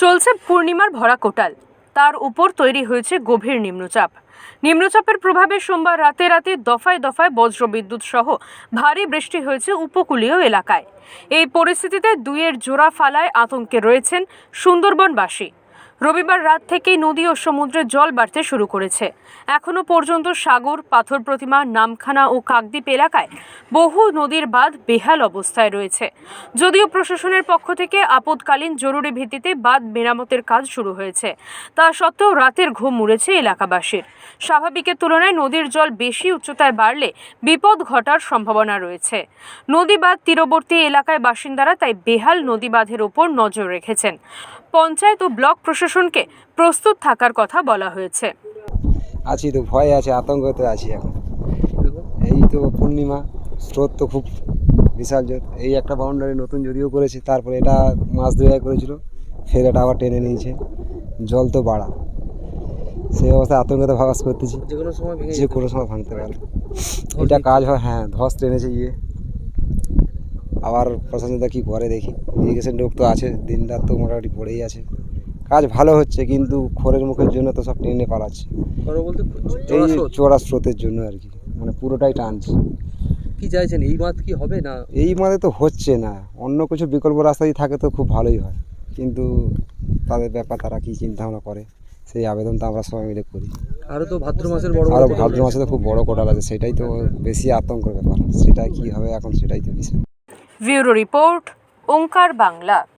চলছে পূর্ণিমার ভরা কোটাল। তার উপর তৈরি হয়েছে গভীর নিম্নচাপ। নিম্নচাপের প্রভাবে সোমবার রাতে রাতে দফায় দফায় বজ্রবিদ্যুৎ সহ ভারী বৃষ্টি হয়েছে উপকূলীয় এলাকায়। এই পরিস্থিতিতে দুইয়ের জোড়া ফালায় আতঙ্কে রয়েছেন সুন্দরবনবাসী। রবিবার রাত থেকেই নদী ও সমুদ্রে জল বাড়তে শুরু করেছে। এখনও পর্যন্ত সাগর, পাথর প্রতিমা, নামখানা ও কাকদ্বীপ এলাকায় বহু নদীর বাঁধ বেহাল অবস্থায় রয়েছে। যদিও প্রশাসনের পক্ষ থেকে আপদকালীন জরুরি ভিত্তিতে বাঁধ মেরামতের কাজ শুরু হয়েছে, তা সত্ত্বেও রাতের ঘুম মুড়েছে এলাকাবাসীর। স্বাভাবিকের তুলনায় নদীর জল বেশি উচ্চতায় বাড়লে বিপদ ঘটার সম্ভাবনা রয়েছে। নদী বাঁধ তীরবর্তী এলাকায় বাসিন্দারা তাই বেহাল নদী বাঁধের ওপর নজর রেখেছেন। পঞ্চায়েত ও ব্লক প্রশাসনকে প্রস্তুত থাকার কথা বলা হয়েছে। আছি তো ভয় আছে আতঙ্কতে আছি এখন। এই তো পূর্ণিমা স্রোত তো খুব বিশাল জোর। এই একটা বাউন্ডারি নতুন যদিও করেছে তারপরে এটা মাছ ধরে করেছিল ফের এটা আবার টেনে নিয়েছে। জল তো বাড়া। সেই অবস্থায় আতঙ্কতে ভাবাস করতেছি। যে কোনো সময় যে কোনো সময় ভাঙতে পারে। এটা কাজ হয় হ্যাঁ ধস টেনেছে ইয়ে আবার প্রশাসনটা কী করে দেখি। ইরিগেশন লোক তো আছে দিন রাত তো মোটামুটি পড়েই আছে। কাজ ভালো হচ্ছে কিন্তু খড়ের মুখের জন্য তো সব টেনে পালাচ্ছে। এই চড়া। চড়া স্রোতের জন্য আর কি মানে পুরোটাই টানছে। কি চাইছেন এই মাছ কি হবে না? এই মানে তো হচ্ছে না অন্য কিছু বিকল্প রাস্তা যদি থাকে তো খুব ভালোই হয় কিন্তু তাদের ব্যাপার তারা কী চিন্তা ভাবনা করে সেই আবেদন তো আমরা সবাই মিলে করি। আরও তো ভাদ্র মাসের বড় আরও ভাদ্র মাসে তো খুব বড় কোটাল আছে সেটাই তো বেশি আতঙ্কের ব্যাপার সেটা কী হবে এখন সেটাই তো বিষয়। Bureau report Omkar Bangla.